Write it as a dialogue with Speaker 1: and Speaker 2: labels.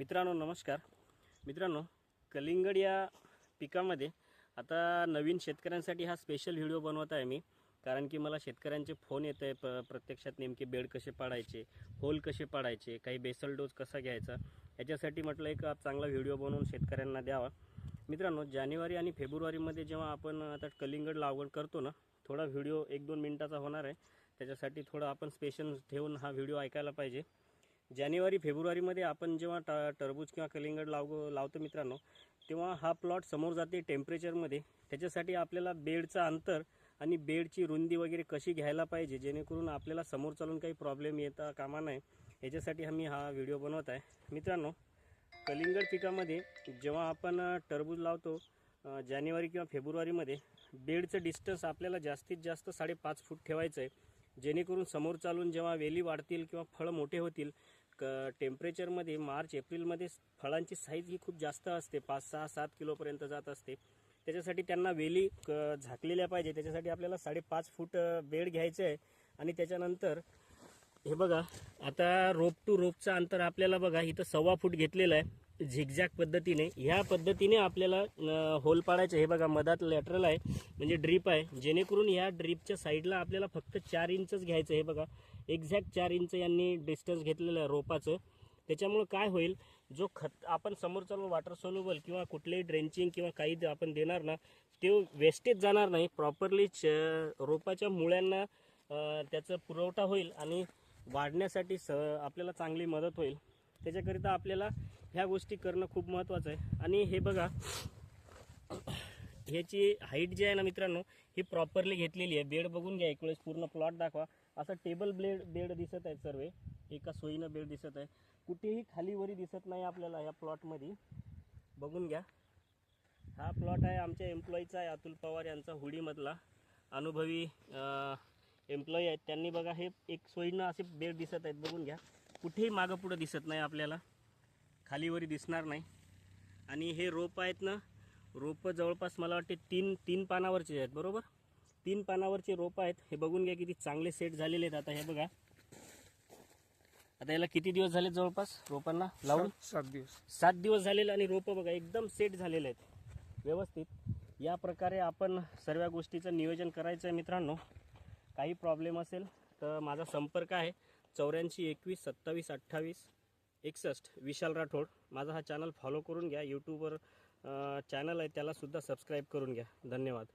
Speaker 1: मित्रांनो नमस्कार. मित्रांनो कलिंगड या पिकामध्ये आता नवीन शेतकऱ्यांसाठी हा स्पेशल व्हिडिओ बनवत आहे मी. कारण की मला शेतकऱ्यांचे फोन येत आहे प प्रत्यक्षात नेमके बेड कसे पाडायचे होल कसे पाडायचे काही बेसल डोस कसा घ्यायचा याच्यासाठी म्हटलं एक चांगला व्हिडिओ बनवून शेतकऱ्यांना द्यावा. मित्रांनो जानेवारी आणि फेब्रुवारीमध्ये जेव्हा आपण आता कलिंगड लागवड करतो ना थोडा व्हिडिओ एक दोन मिनटाचा होणार आहे. त्याच्यासाठी थोडं आपण स्पेशल ठेवून हा व्हिडिओ ऐकायला पाहिजे. जानेवारी फेब्रुवारीमध्ये आपण जेव्हा ट टरबूज किंवा कलिंगड लाव लावतो मित्रांनो तेव्हा हा प्लॉट समोर जाते टेम्परेचरमध्ये त्याच्यासाठी आपल्याला बेडचं अंतर आणि बेडची रुंदी वगैरे कशी घ्यायला पाहिजे जेणेकरून आपल्याला समोर चालून काही प्रॉब्लेम येता कामा नये याच्यासाठी आम्ही हा व्हिडिओ बनवत आहे. मित्रांनो कलिंगड पिकामध्ये जेव्हा आपण टरबूज लावतो जानेवारी किंवा फेब्रुवारीमध्ये बेडचं डिस्टन्स आपल्याला जास्तीत जास्त साडेपाच फूट ठेवायचं आहे जेणेकरून समोर चालून जेव्हा वेली वाढतील किंवा फळं मोठे होतील क टेम्परेचरमध्ये मार्च एप्रिलमध्ये फळांची साईज ही खूप जास्त असते. पाच सहा सात किलोपर्यंत जात असते. त्याच्यासाठी त्यांना वेली क झाकलेल्या पाहिजे. त्याच्यासाठी आपल्याला साडेपाच फूट बेड घ्यायचं आहे. आणि त्याच्यानंतर हे बघा आता रोप टू रोपचं अंतर आपल्याला बघा इथं सव्वा फूट घेतलेलं आहे झिगझॅग पद्धतीने. ह्या पद्धतीने आपल्याला होल पाडायचं हे बघा मधात लॅटरल आहे म्हणजे ड्रीप आहे. जेणेकरून ह्या ड्रीपच्या साईडला आपल्याला फक्त चार इंचच घ्यायचं हे बघा एक्झॅक्ट चार इंच यांनी डिस्टन्स घेतलेलं आहे रोपाचं. त्याच्यामुळं काय होईल जो खत आपण समोरचा वॉटर सोल्युबल किंवा कुठलेही ड्रेंचिंग किंवा काही आपण देणार ना ते वेस्टेज जाणार नाही. प्रॉपरली रोपाच्या मुळ्यांना त्याचा पुरवठा होईल आणि वाढण्यासाठी स आपल्याला चांगली मदत होईल. त्याच्याकरिता आपल्याला ह्या गोष्टी करणं खूप महत्त्वाचं आहे. आणि हे बघा ह्याची हाईट जी आहे ना मित्रांनो ही प्रॉपरली घेतलेली आहे. बेड बघून घ्या एक वेळेस पूर्ण प्लॉट दाखवा. असं टेबल ब्लेड बेड दिसत आहे सर्व. एका सोयीनं बेड दिसत आहे. कुठेही खाली वरी दिसत नाही आपल्याला या प्लॉटमध्ये बघून घ्या. हा प्लॉट आहे आमच्या एम्प्लॉईचा आहे अतुल पवार यांचा हुडीमधला. अनुभवी एम्प्लॉई आहेत. त्यांनी बघा हे एक सोयीनं असे बेड दिसत आहेत. बघून घ्या. कुठेही मागं पुढं दिसत नाही आपल्याला. खालीवरी दिसणार नाही. आणि हे रोप आहेत ना रोपं जवळपास मला वाटते तीन तीन पानावरचे आहेत बरोबर? तीन पानावरचे रोपं आहेत. हे बघून घ्या किती चांगले सेट झालेले आहेत. आता हे बघा. आता याला किती दिवस झाले जवळपास रोपांना? लावून?
Speaker 2: सात दिवस.
Speaker 1: सात दिवस झालेले आणि रोपं बघा एकदम सेट झालेले आहेत. व्यवस्थित. या प्रकारे आपण सर्व गोष्टीचं नियोजन करायचं आहे मित्रांनो. काही प्रॉब्लेम असेल तर माझा संपर्क आहे चौऱ्याऐंशी एकवीस सत्तावीस अठ्ठावीस एकसष्ट विशाल राठोड. माझा हा चॅनल फॉलो करून घ्या. यूट्यूबवर चॅनल आहे त्यालासुद्धा सबस्क्राईब करून घ्या. धन्यवाद.